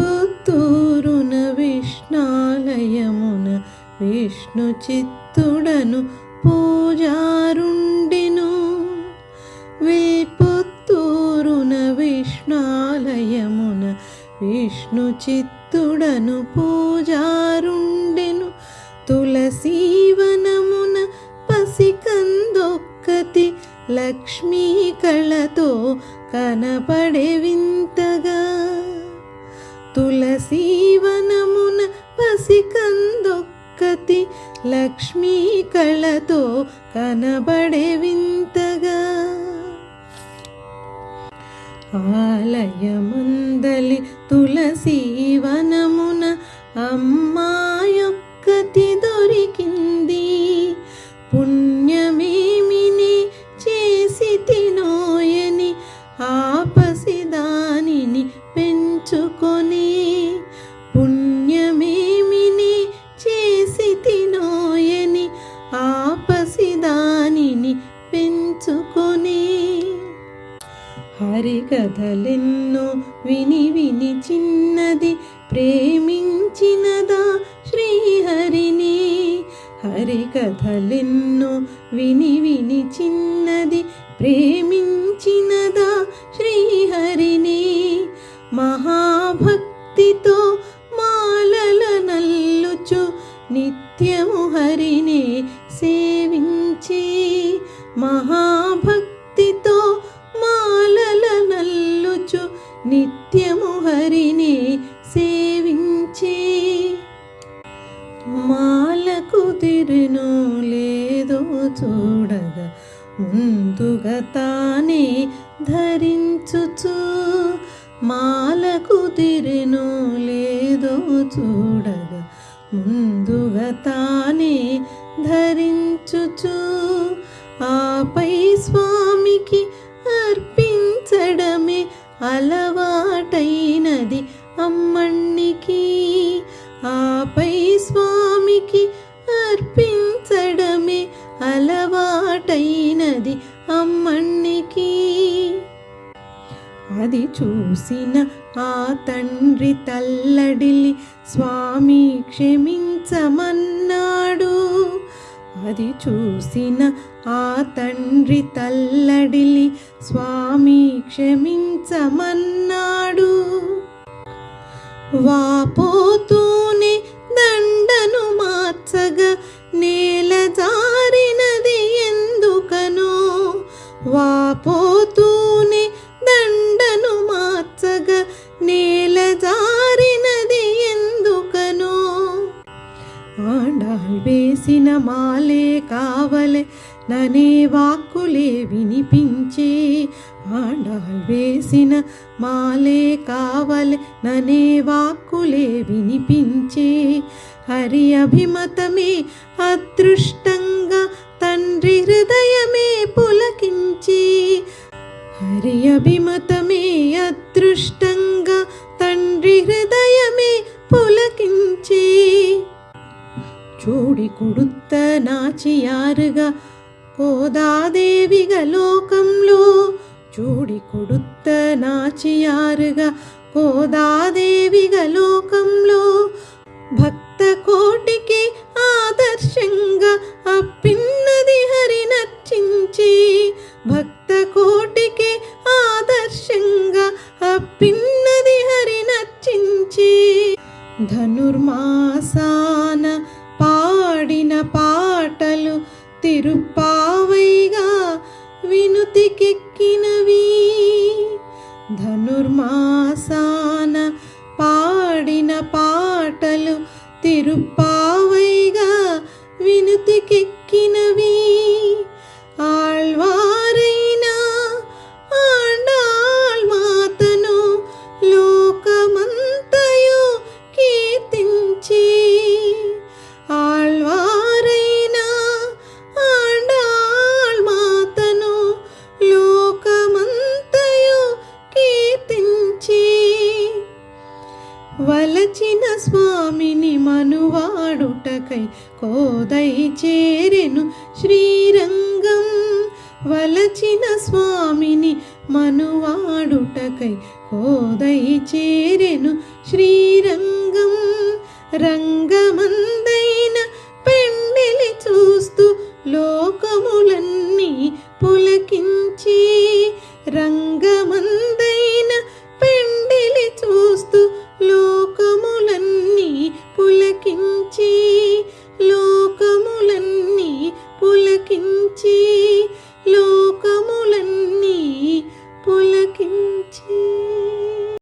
విల్పుత్తూరున విష్ణాలయమున విష్ణు చిత్తుడను పూజారుండెను విష్ణు చిత్తుడను పూజారుండెను. తులసీవనమున పసికందొక్కతి లక్ష్మీ కళతో కనపడే వింతగా. తులసీవనమున పసికందొక్కతి లక్ష్మీ కళతో కనబడే వింతగా. ఆలయమందలి తులసీవనమున అమ్మ హరికథలెన్నో విని విని చిన్నది ప్రేమించినదా శ్రీహరిని? హరికథలెన్నో విని విని చిన్నది ప్రేమించినదా శ్రీహరిని? మహాభక్తితో చూడగా ముందుగా తానే ధరించుచు. మాలకు తిరిను లేదో చూడగా అమ్మణ్ణికి అది చూసిన ఆ తండ్రి తల్లడిల్లి స్వామి క్షమించమన్నాడు. అది చూసిన ఆ తండ్రి తల్లడిలి స్వామి క్షమించమన్నాడు. వాపో వాక్కులే వినిపించే ఆడాల్ వేసిన మాలే కావలే ననే వాక్కులే వినిపించే హరి అభిమతమే అదృష్టంగా తండ్రి హృదయమే పులకించి హరి అభిమతమే అదృష్టంగా తండ్రి హృదయమే పులకించి. చూడి కొడుత్త నాచియారుగా కోదాదేవిగా లోకంలో చూడి కొడుత్త నాచియారుగా. కోదాదేవిగ లోకంలో భక్త కోటికి ఆదర్శంగా అప్పిన్నది హరి నర్చించి. భక్త కోటికి ఆదర్శంగా అప్పిన్నది హరి నర్చించి. ధనుర్మాసాన పాడిన పాటలు తిరుప మాసాన పాడిన పాటలు తిరుపా వలచిన స్వామిని మనువాడుటకై కోదై చేరెను శ్రీరంగం. వలచిన స్వామిని మనువాడుటకై కోదై చేరెను శ్రీరంగం. రంగమందైన పెండిలి చూస్తూ లోకములన్నీ పులకించే 机。